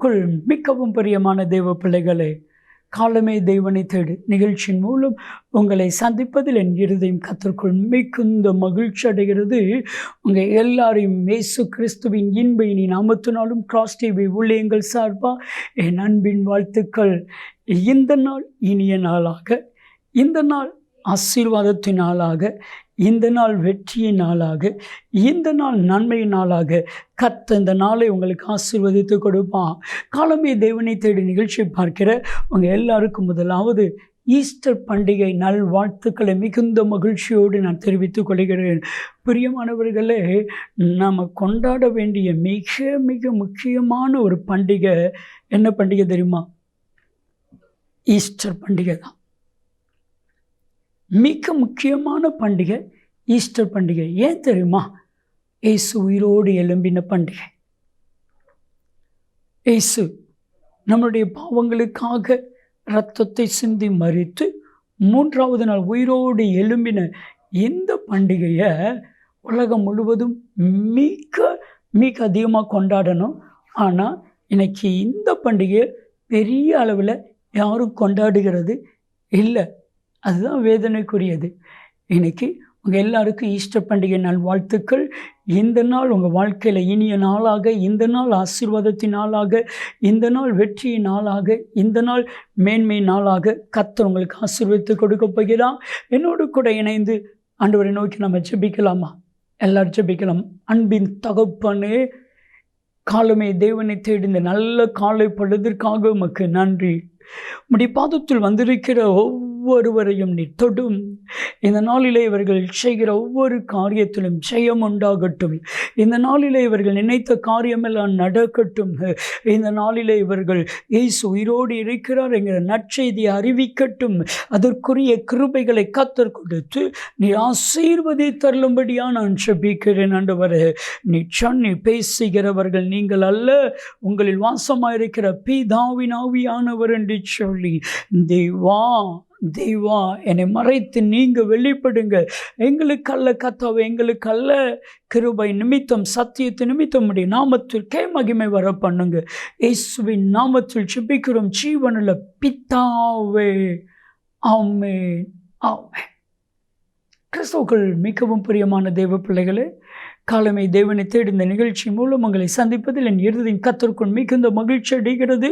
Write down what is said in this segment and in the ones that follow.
கிறிஸ்துக்குள் மிகவும் பிரியமான தெய்வ பிள்ளைகளே காலமே தெய்வனை தேடு. நிகழ்ச்சியின் மூலம் உங்களை சந்திப்பதில் என் இருதயம் கத்திற்குள் மிகுந்த மகிழ்ச்சி அடைகிறது. உங்கள் எல்லாரையும் இயேசு கிறிஸ்துவின் இன்பை இனி நாமத்தினாலும் கிராஸ் டிவி உள்ளியங்கள் சார்பாக என் அன்பின் வாழ்த்துக்கள். இந்த நாள் இனிய நாளாக இந்த நாள் ஆசீர்வாதத்தின் நாளாக இந்த நாள் வெற்றியின் நாளாக இந்த நாள் நன்மையின் நாளாக கத்த இந்த நாளை உங்களுக்கு ஆசீர்வதித்து கொடுப்பான் காலமே தேவனை தேடி நிகழ்ச்சியை பார்க்கிற உங்கள் எல்லாருக்கும் முதலாவது ஈஸ்டர் பண்டிகை நல் வாழ்த்துக்களை மிகுந்த மகிழ்ச்சியோடு நான் தெரிவித்துக் கொள்கிறேன். பிரியமானவர்களே நாம் கொண்டாட வேண்டிய மிக மிக முக்கியமான ஒரு பண்டிகை என்ன பண்டிகை தெரியுமா? ஈஸ்டர் பண்டிகை தான் மிக முக்கியமான பண்டிகை ஈஸ்டர் பண்டிகை. ஏன் தெரியுமா? ஏசு உயிரோடு எலும்பின பண்டிகை. ஏசு நம்முடைய பாவங்களுக்காக இரத்தத்தை சிந்தி மறித்து மூன்றாவது நாள் உயிரோடு எலும்பின இந்த பண்டிகையை உலகம் முழுவதும் மிக மிக அதிகமாக கொண்டாடணும். ஆனால் இன்னைக்கு இந்த பண்டிகையை பெரிய அளவில் யாரும் கொண்டாடுகிறது இல்லை. அதுதான் வேதனைக்குரியது. இன்னைக்கு உங்கள் எல்லாருக்கும் ஈஸ்டர் பண்டிகை நாள் வாழ்த்துக்கள். இந்த நாள் உங்கள் வாழ்க்கையில் இனிய நாளாக இந்த நாள் ஆசீர்வாதத்தின் நாளாக இந்த நாள் வெற்றியின் நாளாக இந்த நாள் மேன்மை நாளாக கத்தர் உங்களுக்கு ஆசீர்வதித்து கொடுக்க போகிறான் என்னோடு கூட இணைந்து ஆண்டவரை நோக்கி நம்ம ஜெபிக்கலாமா? எல்லாரும் ஜெபிக்கலாம். அன்பின் தகப்பனே காலமே தேவனை தேடிந்த நல்ல காலை பொழுதிற்காக உமக்கு நன்றி. முடி பாதத்தில் வந்திருக்கிற ஒவ்வொருவரையும் நீ தொடும். இந்த நாளிலே இவர்கள் செய்கிற ஒவ்வொரு காரியத்திலும் ஜெயம் உண்டாகட்டும். இந்த நாளிலே இவர்கள் நினைத்த காரியமெல்லாம் நடக்கட்டும். இந்த நாளிலே இவர்கள் இயேசு உயிரோடு இருக்கிறார் என்கிற நற்செய்தியை அறிவிக்கட்டும். அதற்குரிய கிருபைகளை கத்தர் கொடுத்து நீ ஆசீர்வதி தருளும்படியா நான் செபிக்கிறேன் ஆண்டவரே. நீ சன்னி பேசுகிறவர்கள் நீங்கள் அல்ல. உங்களில் வாசமாயிருக்கிற பிதாவின் ஆவியானவர் என்று சொல்லி. தேவா தெய்வா என்னை மறைத்து நீங்கள் வெளிப்படுங்க எங்களுக்கல்ல கத்தாவை எங்களுக்கல்ல கிருபை நிமித்தம் சத்தியத்து நிமித்தம் உடைய நாமத்திற்கே மகிமை வர பண்ணுங்க இயேசுவின் நாமத்தில் சிபிக்கிறோம் ஜீவனில் பித்தாவே ஆமே ஆமே கிறிஸ்தவர்கள் மிகவும் பிரியமான தெய்வ பிள்ளைகளே காலமை தேவனை தேடி இந்த நிகழ்ச்சி மூலம் உங்களை சந்திப்பதில் என் இறுதியின் கத்தருக்குள் மிகுந்த மகிழ்ச்சி அடைகிறது.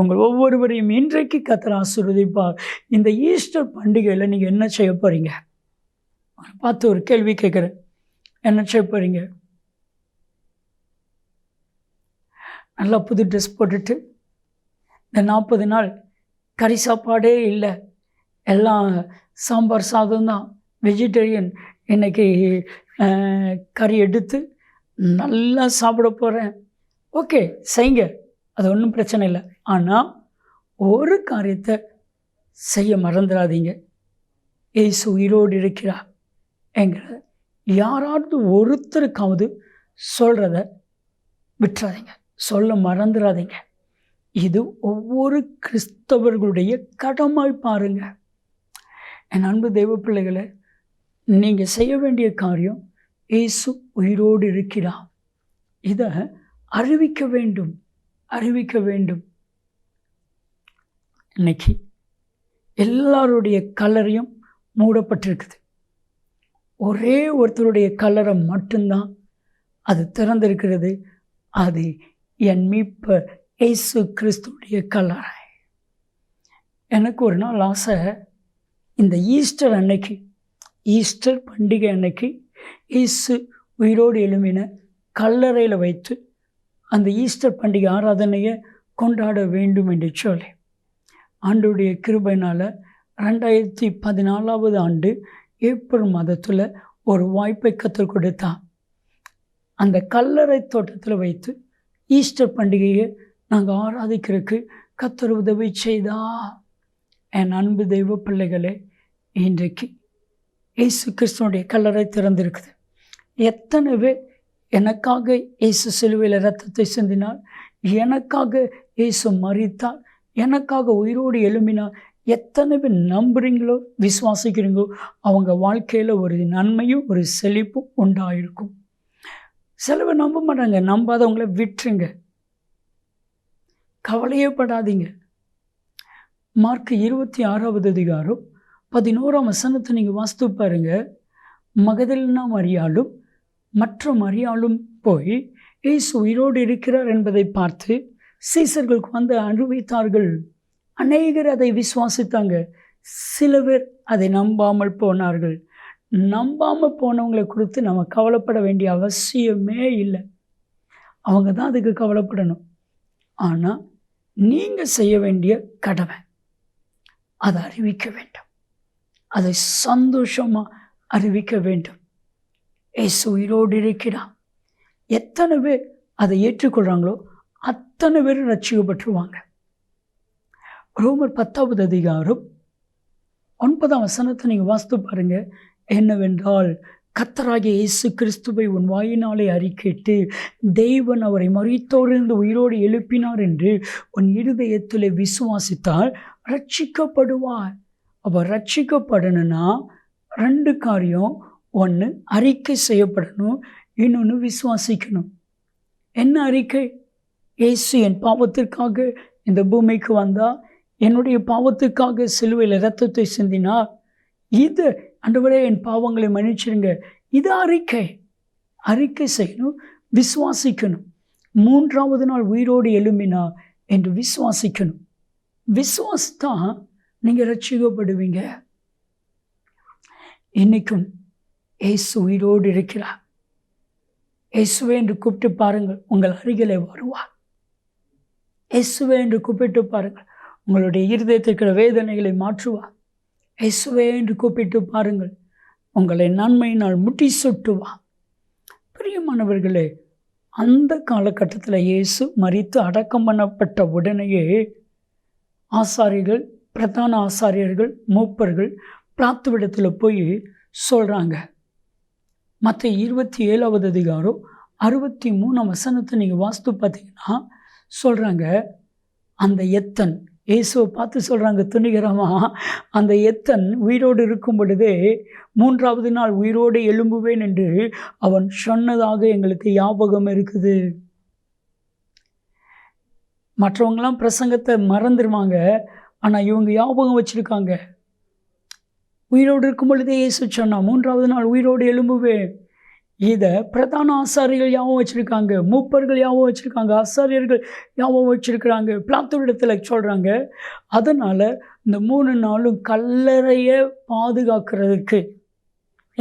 உங்கள் ஒவ்வொருவரையும் இன்றைக்கு கத்தர் ஆசீர்வதிப்பார். இந்த ஈஸ்டர் பண்டிகையில் நீங்கள் என்ன செய்ய போகிறீங்க பார்த்து ஒரு கேள்வி கேட்குறேன். என்ன செய்ய போகிறீங்க நல்லா புது ட்ரெஸ் போட்டுட்டு இந்த நாற்பது நாள் கறி சாப்பாடே இல்லை. எல்லாம் சாம்பார் சாதம் தான் வெஜிடேரியன் இன்றைக்கி கறி எடுத்து நல்லா சாப்பிட போகிறேன் ஓகே செய்ங்க. அது ஒன்றும் பிரச்சனை இல்லை. ஆனால் ஒரு காரியத்தை செய்ய மறந்துடாதீங்க. ஏசு உயிரோடு இருக்கிறா என்கிறத யாராவது ஒருத்தருக்காவது சொல்கிறத விட்டுறாதீங்க. சொல்ல மறந்துடாதீங்க. இது ஒவ்வொரு கிறிஸ்தவர்களுடைய கடமை பாருங்கள் என் அன்பு தெய்வ பிள்ளைகளை நீங்கள் செய்ய வேண்டிய காரியம் இயேசு உயிரோடு இருக்கிறார். இதை அறிவிக்க வேண்டும் அறிவிக்க வேண்டும். இன்னைக்கு எல்லாருடைய கலரையும் மூடப்பட்டிருக்குது. ஒரே ஒருத்தருடைய கலரை மட்டும்தான் அது திறந்திருக்கிறது. அது என் மீட்பர் இயேசு கிறிஸ்துடைய கலரை எனக்கு ஒரு நாள் ஆசை. இந்த ஈஸ்டர் அன்னைக்கு ஈஸ்டர் பண்டிகை அன்னைக்கு இயேசு உயிரோடு எழுமின கல்லறையில் வைத்து அந்த ஈஸ்டர் பண்டிகை ஆராதனையை கொண்டாட வேண்டும் என்று சொல்லி. ஆண்டுடைய கிருபைனால் ரெண்டாயிரத்தி பதினாலாவது ஆண்டு ஏப்ரல் மாதத்தில் ஒரு வாய்ப்பை கற்றுக் கொடுத்தான். அந்த கல்லறை தோட்டத்தில் வைத்து ஈஸ்டர் பண்டிகையை நாங்கள் ஆராதிக்கிறதுக்கு கத்தர் உதவி செய்தா? என் அன்பு தெய்வ பிள்ளைகளே இன்றைக்கு இயேசு கிறிஸ்துவனுடைய கல்லறை திறந்திருக்குது. எத்தனை பேர் எனக்காக இயேசு சிலுவையில் ரத்தத்தை சிந்தினால் எனக்காக இயேசு மறித்தால் எனக்காக உயிரோடு எழும்பினால் எத்தனை பேர் நம்புறீங்களோ விசுவாசிக்கிறீங்களோ அவங்க வாழ்க்கையில் ஒரு நன்மையும் ஒரு செழிப்பும் உண்டாயிருக்கும். சில நம்ப மாட்டாங்க நம்பாதவங்கள விட்டுருங்க. கவலையே படாதீங்க. மார்க் இருபத்தி ஆறாவது அதிகாரம் பதினோராம் வசனத்தை நீங்கள் வாஸ்து பாருங்க. மகதலினா மரியாளும் மற்ற மரியாளும் போய் இயேசு உயிரோடு இருக்கிறார் என்பதை பார்த்து சீசர்களுக்கு வந்து அனுபவித்தார்கள். அநேகர் அதை விசுவாசித்தாங்க. சில பேர் அதை நம்பாமல் போனார்கள். நம்பாமல் போனவங்களை குறித்து நம்ம கவலைப்பட வேண்டிய அவசியமே இல்லை. அவங்க தான் அதுக்கு கவலைப்படணும். ஆனால் நீங்கள் செய்ய வேண்டிய கடமை அதை அறிவிக்க வேண்டும். அதை சந்தோஷமாக அறிவிக்க வேண்டும். ஏசு உயிரோடு இருக்கிறான் எத்தனை பேர் அதை ஏற்றுக்கொள்கிறாங்களோ அத்தனை பேர் ரட்சிக்கப்பட்டுருவாங்க ரோமர் பத்தாவது அதிகாரம் ஒன்பதாம் வசனத்தை நீங்கள் வாஸ்து பாருங்கள் என்னவென்றால் கத்தராகிய இயேசு கிறிஸ்துவை உன் வாயினாலே அறிக்கிட்டு தெய்வன் அவரை மறித்தோரிருந்து உயிரோடு எழுப்பினார் என்று உன் இருதயத்தில் விசுவாசித்தால் ரட்சிக்கப்படுவார் அப்போ ரட்சிக்கப்படணும்னா ரெண்டு காரியம். ஒன்று அறிக்கை செய்யப்படணும் இன்னொன்று விசுவாசிக்கணும். என்ன அறிக்கை? ஏசு என் பாவத்திற்காக இந்த பூமிக்கு வந்தால் என்னுடைய பாவத்துக்காக சிலுவையில் ரத்தத்தை சிந்தினார். இது அன்றுவரே என் பாவங்களை மன்னிச்சிருங்க. இது அறிக்கை. அறிக்கை செய்யணும் விசுவாசிக்கணும். மூன்றாவது நாள் உயிரோடு எழும்பினா என்று விசுவாசிக்கணும். விசுவாசத்தா நீங்கள் ரட்சிக்கப்படுவீங்க இன்னைக்கும் ஏசு உயிரோடு இருக்கிறார். இயேசுவே என்று கூப்பிட்டு பாருங்கள் உங்கள் அருகிலே வருவார். இயேசுவே என்று கூப்பிட்டு பாருங்கள் உங்களுடைய இருதயத்திற்கிற வேதனைகளை மாற்றுவார். இயேசுவே என்று கூப்பிட்டு பாருங்கள் உங்களை நன்மையினால் முட்டி சுட்டுவார். பிரியமானவர்களே அந்த காலகட்டத்தில் இயேசு மறித்து அடக்கம் பண்ணப்பட்ட உடனேயே ஆசாரிகள் பிரதான ஆசாரியர்கள் மூப்பர்கள் பிராத்துவிடத்தில் போய் சொல்கிறாங்க மற்ற இருபத்தி ஏழாவது அதிகாரம் அறுபத்தி மூணாம் வசனத்தை நீங்கள் வாஸ்து பார்த்தீங்கன்னா சொல்கிறாங்க அந்த எத்தன் இயேசுவை பார்த்து சொல்கிறாங்க துணிகரமாக அந்த எத்தன் உயிரோடு இருக்கும் பொழுதே மூன்றாவது நாள் உயிரோடு எழும்புவேன் என்று அவன் சொன்னதாக எங்களுக்கு ஞாபகம் இருக்குது. மற்றவங்களாம் பிரசங்கத்தை மறந்துடுவாங்க ஆனால் இவங்க ஞாபகம் வச்சுருக்காங்க. உயிரோடு இருக்கும் பொழுதே இயேசு சொன்னான் மூன்றாவது நாள் உயிரோடு எழும்புவேன். இதை பிரதான ஆசாரிகள் யாவும் வச்சுருக்காங்க. மூப்பர்கள் யாவும் வச்சுருக்காங்க. ஆசாரியர்கள் யாவும் வச்சுருக்கிறாங்க. பிளாத்தோரிடத்தில் சொல்கிறாங்க அதனால் இந்த மூணு நாளும் கல்லறையை பாதுகாக்கிறதுக்கு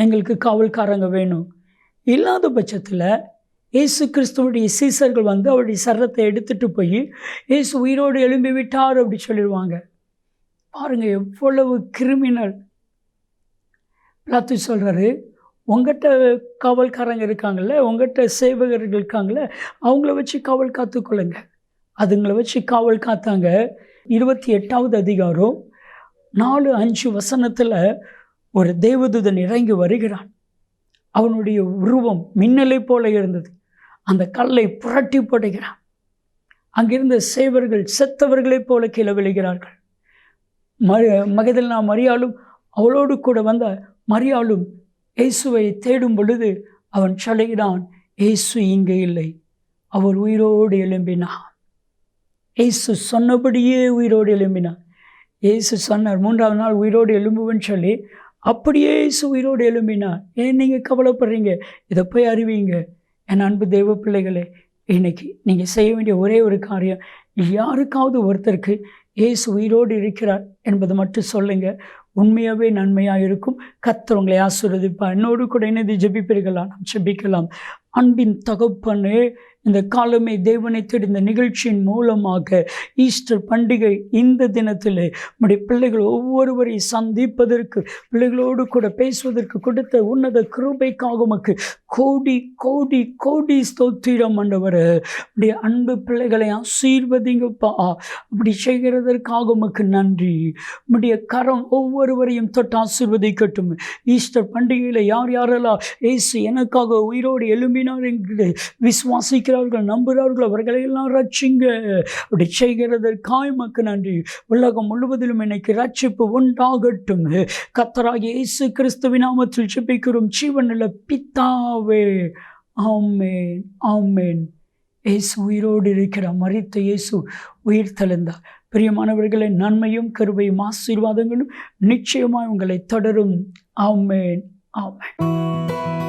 எங்களுக்கு காவல்காரங்க வேணும். இல்லாத பட்சத்தில் இயேசு கிறிஸ்துவனுடைய சீசர்கள் வந்து அவருடைய சரத்தை எடுத்துகிட்டு போய் இயேசு உயிரோடு எழும்பி விட்டார் அப்படி சொல்லிடுவாங்க. பாருங்கள் எவ்வளவு கிரிமினல். பிளாத்து சொல்கிறாரு உங்கள்கிட்ட காவல்காரங்க இருக்காங்கல்ல உங்கள்கிட்ட சேவகர்கள் இருக்காங்கள அவங்கள வச்சு காவல் காத்துக்கொள்ளுங்க அதுங்களை வச்சு காவல் காத்தாங்க. இருபத்தி எட்டாவது அதிகாரம் நாலு அஞ்சு வசனத்தில் ஒரு தேவதூதன் இறங்கி வருகிறான். அவனுடைய உருவம் மின்னலை போல இருந்தது. அந்த கல்லை புரட்டி போடுகிறான். அங்கிருந்த சேவர்கள் செத்தவர்களைப் போல கீழே விழுகிறார்கள். ம மகதல்னா மரியாளும் அவளோடு கூட வந்த மரியாளும் இயேசுவை தேடும் பொழுது அவன் சொல்கிறான் இயேசு இங்கே இல்லை அவர் உயிரோடு எழும்பினான் இயேசு சொன்னபடியே உயிரோடு எழும்பினார். இயேசு சொன்னார் மூன்றாவது நாள் உயிரோடு எழும்புவேன்னு சொல்லி அப்படியே இயேசு உயிரோடு எழும்பினார். ஏன் நீங்கள் கவலைப்படுறீங்க? இதை போய் அறிவிங்க என் அன்பு தெய்வ பிள்ளைகளே இன்னைக்கு நீங்கள் செய்ய வேண்டிய ஒரே ஒரு காரியம் யாருக்காவது ஒருத்தருக்கு இயேசு உயிரோடு இருக்கிறார் என்பது மட்டும் சொல்லுங்கள் உண்மையாகவே நன்மையாக இருக்கும். கர்த்தர் உங்களை ஆசீர்வதிப்பா என்னோடு கூட இணைந்து ஜெபிப்பீர்களா? நாம் ஜெபிக்கலாம். அன்பின் தகப்பனே இந்த காலமே தேவனை தேடி இந்த நிகழ்ச்சியின் மூலமாக ஈஸ்டர் பண்டிகை இந்த தினத்தில் நம்முடைய பிள்ளைகள் ஒவ்வொருவரையும் சந்திப்பதற்கு பிள்ளைகளோடு கூட பேசுவதற்கு கொடுத்த உன்னத கிருபைக்காக உமக்கு கோடி கோடி கோடி ஸ்தோத்திரம் ஆண்டவர். உடைய அன்பு பிள்ளைகளை ஆசீர்வதிங்கப்பா. அப்படி செய்கிறதற்காக உமக்கு நன்றி. நம்முடைய கரம் ஒவ்வொருவரையும் தொட்டு ஆசீர்வதிக்கட்டும். ஈஸ்டர் பண்டிகையில் யார் யாரெல்லாம் ஏசு எனக்காக உயிரோடு எழும்பினார் என்று விசுவாசிக்கிறார்கள் நம்புகிறார்கள் அவர்களையெல்லாம் ரட்சிங்க அப்படி செய்கிறதற்காய் மக்கு நன்றி. உலகம் முழுவதிலும் இன்னைக்கு ரட்சிப்பு உண்டாகட்டும். கத்தராக இயேசு கிறிஸ்துவின் நாமத்தில் ஜெபிக்கிறோம். ஜீவனில் பித்தாவே ஆமேன் ஆமேன். இயேசு உயிரோடு இருக்கிறார் மறித்த இயேசு உயிர் தெளிந்தார் பிரியமானவர்களை நன்மையும் கருவையும் ஆசீர்வாதங்களும் நிச்சயமாய் உங்களை தொடரும். ஆமேன் ஆமேன்.